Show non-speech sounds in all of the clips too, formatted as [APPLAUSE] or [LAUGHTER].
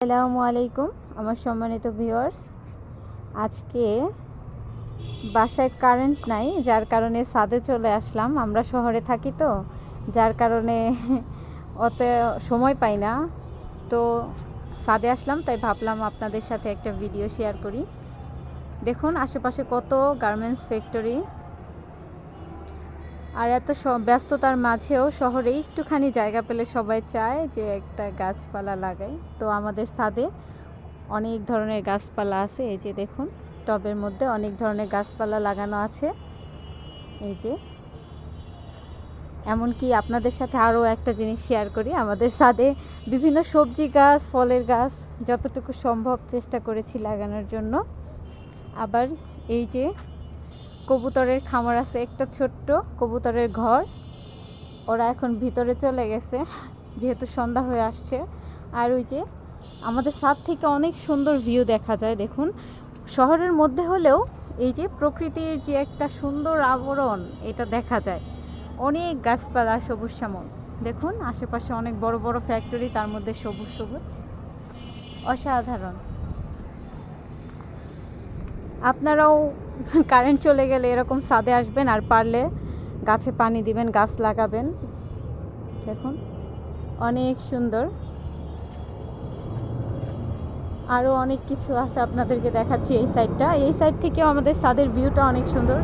আসসালামু আলাইকুম, আমার সম্মানিত ভিউয়ার্স আজকে বাসায় কারেন্ট নাই, যার কারণে ছাদে চলে আসলাম। আমরা শহরে থাকি তো, যার কারণে [LAUGHS] অত সময় পাই না। তো ছাদে আসলাম, তাই ভাবলাম আপনাদের সাথে একটা ভিডিও শেয়ার করি। দেখুন, আশেপাশে কত গার্মেন্টস ফ্যাক্টরি আর এত ব্যস্ততার মাঝেও শহরে একটুখানি জায়গা পেলে সবাই চায় যে একটা গাছপালা লাগাই। তো আমাদের ছাদে অনেক ধরনের গাছপালা আছে, এই যে দেখুন, টবের মধ্যে অনেক ধরনের গাছপালা লাগানো আছে, এই যে। এমনকি আপনাদের সাথে আরও একটা জিনিস শেয়ার করি, আমাদের ছাদে বিভিন্ন সবজি গাছ, ফলের গাছ, যতটুকু সম্ভব চেষ্টা করেছি লাগানোর জন্য। আবার এই যে কবুতরের খামার আছে, একটা ছোট্ট কবুতরের ঘর। ওরা এখন ভিতরে চলে গেছে, যেহেতু সন্ধ্যা হয়ে আসছে। আর ওই যে আমাদের ছাদ থেকে অনেক সুন্দর ভিউ দেখা যায়, দেখুন। শহরের মধ্যে হলেও এই যে প্রকৃতির যে একটা সুন্দর আবরণ, এটা দেখা যায়। অনেক গাছপালা, সবুজ শ্যামল। দেখুন, আশেপাশে অনেক বড় বড় ফ্যাক্টরি তার মধ্যে সবুজ সবুজ। অসাধারণ। আপনারাও কারেন্ট চলে গেলে এরকম ছাদে আসবেন আর পারলে গাছে পানি দিবেন, গাছ লাগাবেন। দেখুন, অনেক সুন্দর। আরও অনেক কিছু আছে আপনাদেরকে দেখাচ্ছি এই সাইডটা। এই সাইড থেকেও আমাদের ছাদের ভিউটা অনেক সুন্দর।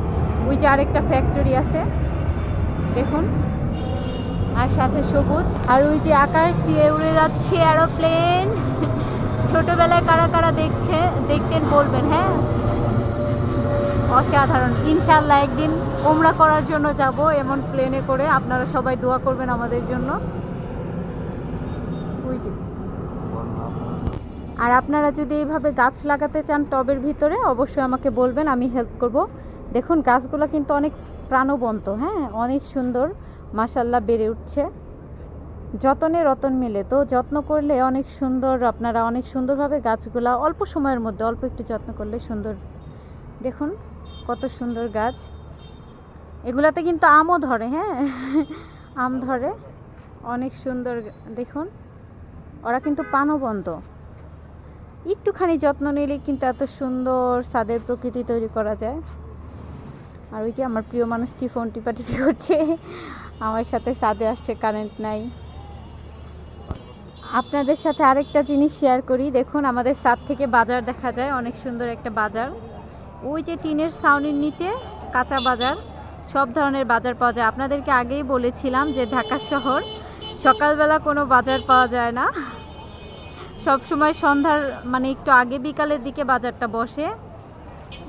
ওই যে আরেকটা ফ্যাক্টরি আছে। দেখুন, আর সাথে সবুজ। আর ওই যে আকাশ দিয়ে উড়ে যাচ্ছে এরোপ্লেন [LAUGHS] ছোটবেলায় কারা কারা দেখছে, দেখতেন বলবেন হ্যাঁ? অসাধারণ। ইনশাল্লাহ একদিন ওমরা করার জন্য যাব, এমন প্লেনে করে আপনারা সবাই দোয়া করবেন আমাদের জন্য। আর আপনারা যদি এইভাবে গাছ লাগাতে চান টবের ভিতরে, অবশ্যই আমাকে বলবেন, আমি হেল্প করব। দেখুন, গাছগুলো কিন্তু অনেক প্রাণবন্ত হ্যাঁ? অনেক সুন্দর মাসাল্লাহ বেড়ে উঠছে। যতনে রতন মিলে, তো যত্ন করলে অনেক সুন্দর, আপনারা অনেক সুন্দরভাবে গাছগুলা অল্প সময়ের মধ্যে, অল্প একটু যত্ন করলে সুন্দর দেখুন, কত সুন্দর গাছ। এগুলাতে কিন্তু আমও ধরে হ্যাঁ? আম ধরে। অনেক সুন্দর দেখুন, ওরা কিন্তু প্রাণবন্ত। একটুখানি যত্ন নিলে কিন্তু এত সুন্দর ছাদের প্রকৃতি তৈরি করা যায়। আর ওই যে আমার প্রিয় মানুষটি ফোন টিপাটিপি [LAUGHS] করছে, আমার সাথে ছাদে আসছে কারেন্ট নাই। আপনাদের সাথে আরেকটা জিনিস শেয়ার করি। দেখুন, আমাদের ছাদ থেকে বাজার দেখা যায়, অনেক সুন্দর একটা বাজার। ওই যে টিনের ছাউনির নিচে কাঁচা বাজার, সব ধরনের বাজার পাওয়া যায়। আপনাদেরকে আগেই বলেছিলাম যে ঢাকা শহর, সকালবেলা কোনো বাজার পাওয়া যায় না। সব সময় সন্ধ্যার মানে একটু আগে বিকালের দিকে বাজারটা বসে।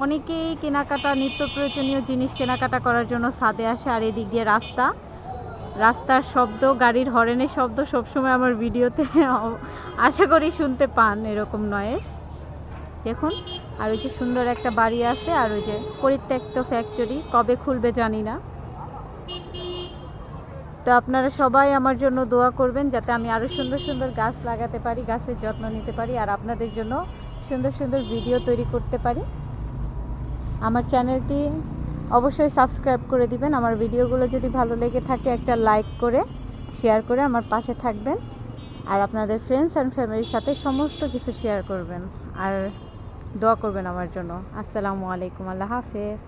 অনেকেই কেনাকাটা, নিত্য প্রয়োজনীয় জিনিস কেনাকাটা করার জন্য ছাদে আসে আর এদিক দিয়ে রাস্তা। রাস্তার শব্দ, গাড়ির হরেনের শব্দ সবসময় আমার ভিডিওতে, আশা করি শুনতে পান, এরকম নয়েজ দেখুন আর ওই যে সুন্দর একটা বাড়ি আছে, আর ওই যে পরিত্যক্ত ফ্যাক্টরি কবে খুলবে জানি না। তো আপনারা সবাই আমার জন্য দোয়া করবেন যাতে আমি আরও সুন্দর সুন্দর গাছ লাগাতে পারি, গাছের যত্ন নিতে পারি, আর আপনাদের জন্য সুন্দর সুন্দর ভিডিও তৈরি করতে পারি। আমার চ্যানেলটি অবশ্যই সাবস্ক্রাইব করে দিবেন, আমার ভিডিওগুলো যদি ভালো লেগে থাকে একটা লাইক করে শেয়ার করে আমার পাশে থাকবেন। আর আপনাদের ফ্রেন্ডস অ্যান্ড ফ্যামিলির সাথে সমস্ত কিছু শেয়ার করবেন। আর দোয়া করবেন আমার জন্য। আসসালামু আলাইকুম আল্লাহ হাফেজ।